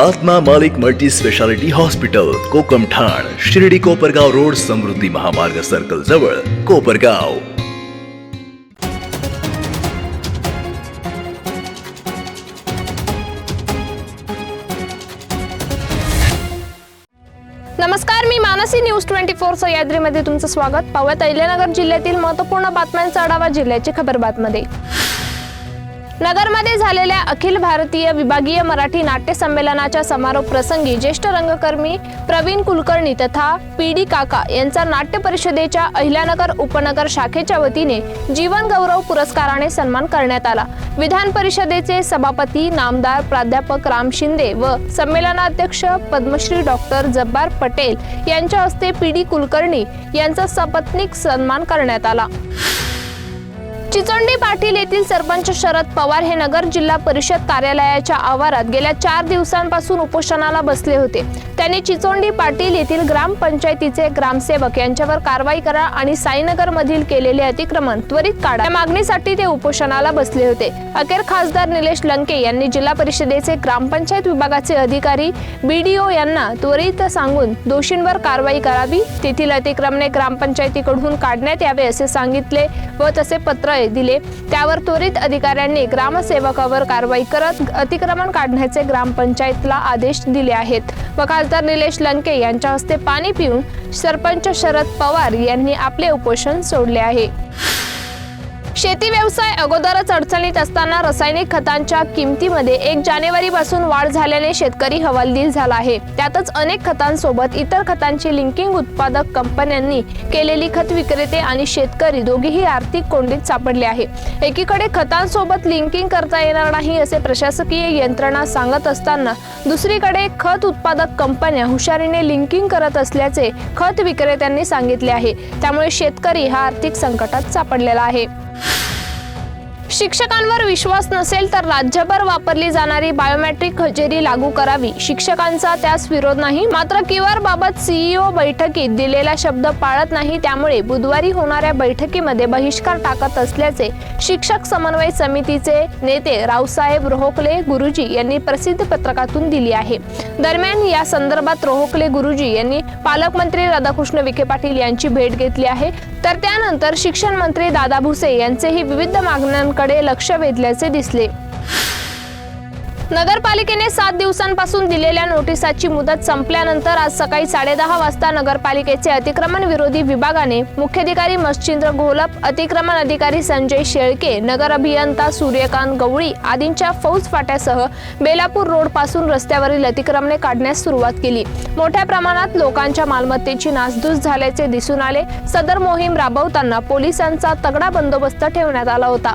आत्मा मालिक multi speciality hospital कोकम ठाण शिर्डी कोपरगाव रोड समृद्धी महामार्ग सर्कल जवळ कोपरगाव. नमस्कार मी मानसी न्यूज ट्वेंटी फोर सह्याद्रीमध्ये तुमचं स्वागत. पावत अहिल्यानगर जिल्ह्यातील महत्त्वपूर्ण बातम्यांचा आढावा जिल्ह्याची खबरबातमध्ये नगरमध्ये झालेल्या अखिल भारतीय विभागीय मराठी नाट्य संमेलनाच्या समारोप प्रसंगी ज्येष्ठ रंगकर्मी प्रवीण कुलकर्णी तथा पी डी काका यांचा नाट्य परिषदेच्या अहिल्यानगर उपनगर शाखेच्या वतीने जीवन गौरव पुरस्काराने सन्मान करण्यात आला. विधान परिषदेचे सभापती नामदार प्राध्यापक राम शिंदे व संमेलनाध्यक्ष पद्मश्री डॉक्टर जब्बार पटेल यांच्या हस्ते पी डी कुलकर्णी यांचा सपत्नीक सन्मान करण्यात आला. चिचोंडी पाटील येथील सरपंच शरद पवार हे नगर जिल्हा परिषद कार्यालयाच्या आवारात गेल्या चार दिवसांपासून उपोषणाला बसले होते. त्यांनी चिचोंडी पाटील येथील ग्रामपंचायतीचे ग्रामसेवक यांच्यावर कारवाई करा आणि साईनगर मधील केलेले अतिक्रमण त्वरित काढा. या मागणीसाठी ते उपोषणाला बसले होते. अखेर खासदार निलेश लंके यांनी जिल्हा परिषदेचे ग्रामपंचायत विभागाचे अधिकारी बीडीओ यांना त्वरित सांगून दोषींवर कारवाई करावी तेथील अतिक्रमणे ग्रामपंचायतीकडून काढण्यात यावे असे सांगितले व तसे पत्र दिले. त्यावर त्वरित अधिकाऱ्यांनी ग्रामसेवकावर कारवाई करत अतिक्रमण काढण्याचे ग्रामपंचायतला आदेश दिले आहेत. व खासदार निलेश लंके यांच्या हस्ते पाणी पिऊन सरपंच शरद पवार यांनी आपले उपोषण सोडले आहे. शेती व्यवसाय अगोदरच अडचणीत असताना रासायनिक खतांच्या किमतीमध्ये एक जानेवारी पासून वाढ झाल्याने शेतकरी हवालदिल झाला आहे. त्यातच अनेक खतांसोबत इतर खतांची लिंकिंग उत्पादक कंपन्यांनी केलेली खत विक्रेते आणि शेतकरी दोघेही आर्थिक कोंडीत सापडले आहे. एकीकडे खतांसोबत लिंकिंग करता येणार नाही असे प्रशासकीय यंत्रणा सांगत असताना दुसरीकडे खत उत्पादक कंपन्या हुशारीने लिंकिंग करत असल्याचे खत विक्रेत्यांनी सांगितले आहे. त्यामुळे शेतकरी हा आर्थिक संकटात सापडलेला आहे. शिक्षकांवर विश्वास नसेल तर राज्यभर वापरली जाणारी बायोमेट्रिक हजेरी लागू करावी. शिक्षकांचा त्यास विरोध नाही. मात्र क्यूआर बाबत सीईओ बैठकीत दिलेला शब्द पाळत नाही. त्यामुळे बुधवारी होणाऱ्या बैठकीमध्ये बहिष्कार टाकत असल्याचे शिक्षक समन्वय समितीचे नेते रावसाहेब रोहकले गुरुजी यांनी प्रसिद्ध पत्रकातून दिली आहे. दरम्यान या संदर्भात रोहकले गुरुजी यांनी पालकमंत्री राधाकृष्ण विखे पाटील यांची भेट घेतली आहे. तर त्यानंतर शिक्षण मंत्री दादा भुसे यांचेही विविध मागण्यांकडे लक्ष वेधल्याचे दिसले. नगरपालिकेने सात दिवसांपासून दिलेल्या नोटिसाची मुदत संपल्यानंतर आज सकाळी साडेदहा वाजता नगरपालिकेचे अतिक्रमण विरोधी विभागाने मुख्याधिकारी मच्छिंद्र घोलप अतिक्रमण अधिकारी संजय शेळके नगर अभियंता सूर्यकांत गवळी आदींच्या फौज फाट्यासह बेलापूर रोडपासून रस्त्यावरील अतिक्रमणे काढण्यास सुरुवात केली. मोठ्या प्रमाणात लोकांच्या मालमत्तेची नासधूस झाल्याचे दिसून आले. सदर मोहीम राबवताना पोलिसांचा तगडा बंदोबस्त ठेवण्यात आला होता.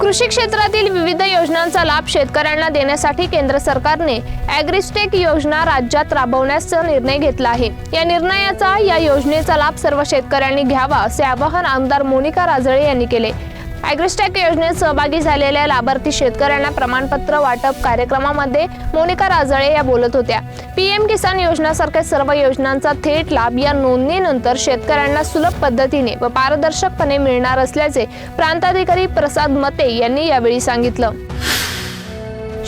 कृषी क्षेत्रातील विविध योजनांचा लाभ शेतकऱ्यांना देण्यासाठी केंद्र सरकारने ॲग्रिस्टेक योजना राज्यात राबवण्याचा निर्णय घेतला आहे. या निर्णयाचा या योजनेचा लाभ सर्व शेतकऱ्यांनी घ्यावा असे आवाहन आमदार मोनिका राजळे यांनी केले. ॲग्रिस्टॅक योजनेत सहभागी झालेल्या लाभार्थी शेतकऱ्यांना प्रमाणपत्र वाटप कार्यक्रमामध्ये मोनिका राजळे या बोलत होत्या. पीएम किसान योजनासारख्या सर्व योजनांचा थेट लाभ या नोंदणीनंतर शेतकऱ्यांना सुलभ पद्धतीने व पारदर्शकपणे मिळणार असल्याचे प्रांताधिकारी प्रसाद मते यांनी यावेळी सांगितलं.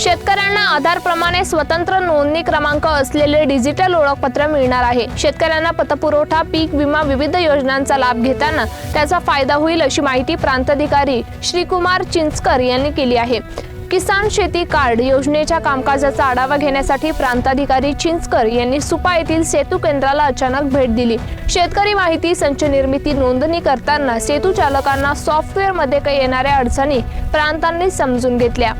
शेतकऱ्यांना आधारप्रमाणे स्वतंत्र नोंदणी क्रमांक असलेले डिजिटल ओळखपत्र मिळणार आहे. शेतकऱ्यांना पतपुरवठा पीक विमा विविध योजनांचा लाभ घेताना त्याचा फायदा होईल अशी माहिती प्रांताधिकारी श्रीकुमार चिंचकर यांनी केली आहे. किसान शेती कार्ड योजनेच्या कामकाजाचा आढावा घेण्यासाठी प्रांताधिकारी चिंचकर यांनी सुपा येथील सेतू केंद्राला अचानक भेट दिली. शेतकरी माहिती संच निर्मिती नोंदणी करताना सेतू चालकांना सॉफ्टवेअरमध्ये काही येणाऱ्या अडचणी प्रांतांनी समजून घेतल्या.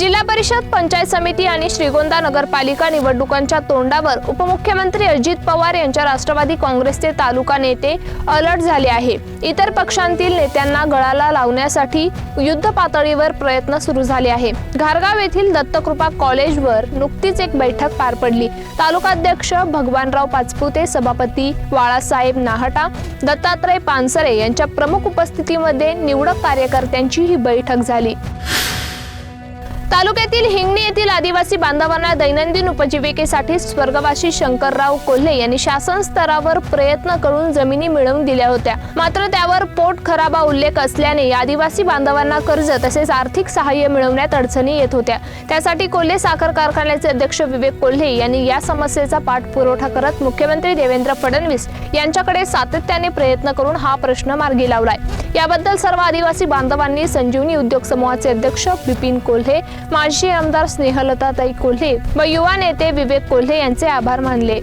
जिल्हा परिषद पंचायत समिती आणि श्रीगोंदा नगरपालिका निवडणुकांच्या तोंडावर उपमुख्यमंत्री अजित पवार यांच्या राष्ट्रवादी काँग्रेसचे तालुका नेते अलर्ट झाले आहे. इतर पक्षांतील नेत्यांना गळाला लावण्यासाठी युद्ध पातळीवर प्रयत्न सुरू झाले आहे. घारगाव येथील दत्तकृपा कॉलेजवर नुकतीच एक बैठक पार पडली. तालुकाध्यक्ष भगवानराव पाचपुते सभापती बाळासाहेब नाहटा दत्तात्रय पानसरे यांच्या प्रमुख उपस्थितीमध्ये निवडक कार्यकर्त्यांची ही बैठक झाली. तालुक्यातील हिंगणी येथील आदिवासी बांधवांना दैनंदिन उपजीविकेसाठी स्वर्गवासी शंकरराव कोल्हे यांनी शासन स्तरावर प्रयत्न करून जमिनी मिळवून दिल्या होत्या. मात्र त्यावर पोट खराबा उल्लेख असल्याने आदिवासी बांधवांना कर्ज तसेच आर्थिक सहाय्य मिळवण्यात अडचणी येत होत्या. त्यासाठी कोल्हे साखर कारखान्याचे अध्यक्ष विवेक कोल्हे यांनी या समस्येचा पाठपुरवठा करत मुख्यमंत्री देवेंद्र फडणवीस यांच्याकडे सातत्याने प्रयत्न करून हा प्रश्न मार्गी लावलाय. याबद्दल सर्व आदिवासी बांधवांनी संजीवनी उद्योग समूहाचे अध्यक्ष बिपिन कोल्हे माजी आमदार स्नेहलताताई कोल्हे व युवा नेते विवेक कोल्हे यांचे आभार मानले.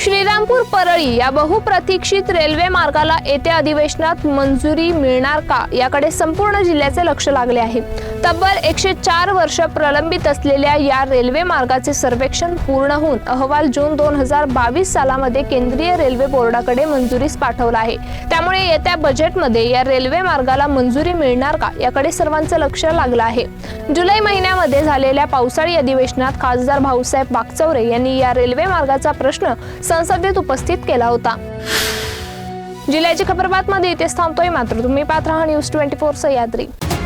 श्रीरामपूर परळी या बहुप्रतीक्षित रेल्वे मार्गाला येत्या अधिवेशनात मंजुरी मिळणार का? याकडे संपूर्ण जिल्ह्याचे लक्ष लागले आहे. तब्बल एकशे चार वर्ष प्रलंबित असलेल्या या रेल्वे मार्गाचे सर्वेक्षण पूर्ण होऊन अहवाल जून दोन हजार बावीस सालामध्ये केंद्रीय रेल्वे बोर्डाकडे मंजुरीस पाठवला आहे. त्यामुळे येत्या बजेटमध्ये या रेल्वे मार्गाला मंजुरी मिळणार का याकडे सर्वांचं लक्ष लागलं आहे. जुलै महिन्यामध्ये झालेल्या पावसाळी अधिवेशनात खासदार भाऊसाहेब बागचौरे यांनी या रेल्वे मार्गाचा प्रश्न संसदेत उपस्थित केला होता. जिल्ह्याची खबर बातमध्ये इथेच थांबतोय मात्र तुम्ही पाहत राहा न्यूज ट्वेंटी फोर सह्याद्री.